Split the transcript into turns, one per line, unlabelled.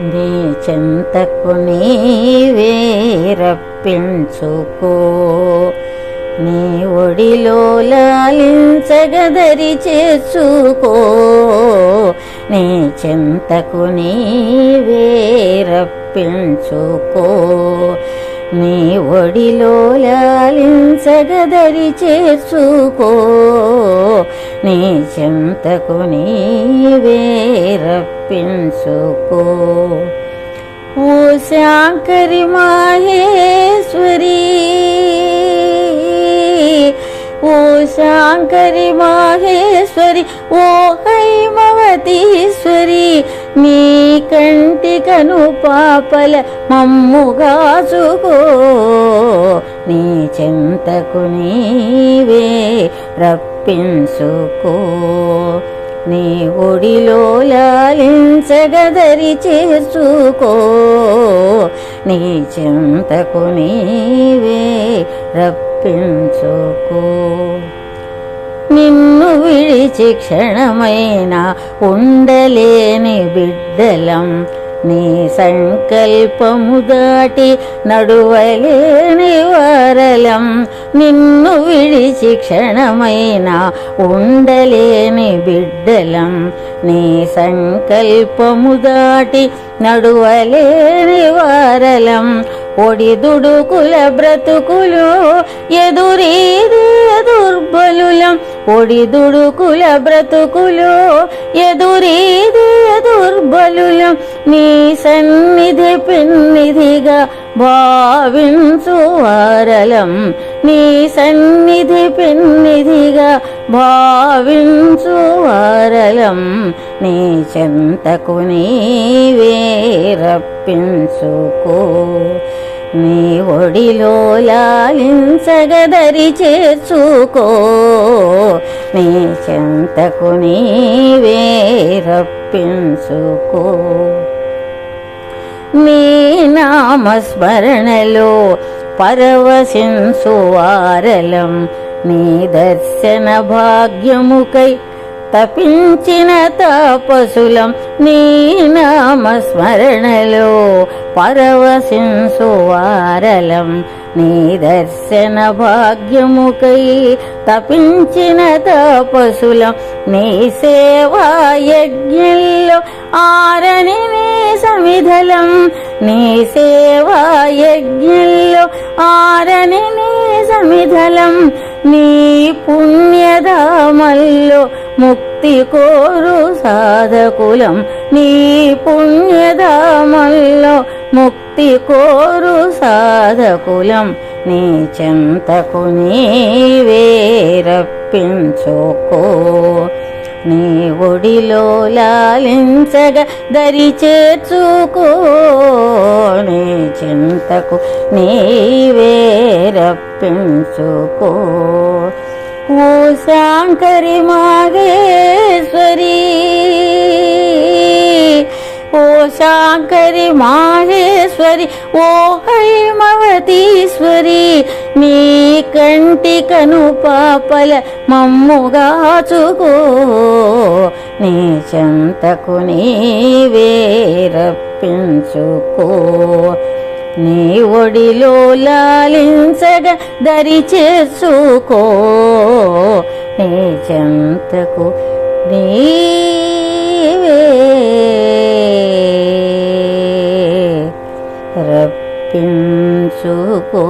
నీ చెంతకు నీవే రప్పించుకో. నీ ఒడిలో లాలించగదరి చేసుకో నీ చెంతకు నీవే రప్పించుకో. నీ ఒడిలో లాలించగదరి చేసుకో నీ చెంతకు నీవే రప్పించుకో. ఓ శాంకరి మాహేశ్వరి ఓ శాంకరి మాహేశ్వరి ఓ హైమవతీశ్వరి నీ కంటికను పాపల మమ్ముగాచుకో నీ చెంతకు నీవే రప్పించుకో నీ ఒడిలో లాలించగదరి చేసుకో నీ చింతకు నీవే రప్పించుకో. నిన్ను విడిచి క్షణమైన ఉండలేని బిడ్డలం. నీ సంకల్పము దాటి నడువలేని వరలం నిన్ను విడిచి క్షణమైనా ఉండలేని బిడ్డలం. నీ సంకల్పము దాటి నడువలేని వరలం ఒడి దుడుకుల బ్రతుకులు ఎదురీదే దుర్బలులం ఒడి దుడుకుల బ్రతుకులు ఎదురీదే దుర్బలులం నీ సన్నిధి పిన్నిధిగా భావించు వారలం నీ సన్నిధి పిన్నిధిగా భావించు వారలం నీ చెంతకు నీవే రప్పించుకో. నీ ఒడిలో లాలించగదరి చేర్చుకో. నీ చెంతకు నీవే రప్పించుకో. నీ నామస్మరణలో పరవశింసు వారలం నీ దర్శన భాగ్యముకై తపించిన తపసులం నీ నామస్మరణలో పరవశింసు వారలం నీ దర్శన భాగ్యముకై తపించిన తపసులం నీ సేవా యజ్ఞంలో ఆరని నీ సమిధలం. నీ సేవా యజ్ఞంలో ఆరని నీ సమిధలం. నీ పుణ్యధామల్లో ముక్తి కోరు సాధకులం. నీ పుణ్యధామల్లో ముక్తి కోరు సాధకులం. నీ చెంతకు నీవే రప్పించుకో నీ ఒడిలో లాలించగా దరి చేర్చుకో నీ చింతకు నీవే రప్పించుకో. ఓ శాంకరి మాగేశ్వరి ఓ శాంకరి మాహేశ్వరి ఓ హైమవతీశ్వరి నీ కంటికను పాపల మమ్ముగాచుకో నీ చెంతకు నీవే రప్పించుకో. నీ ఒడిలో లాలించగా దరి చేసుకో నీ చెంతకు నీవే రప్పించుకో.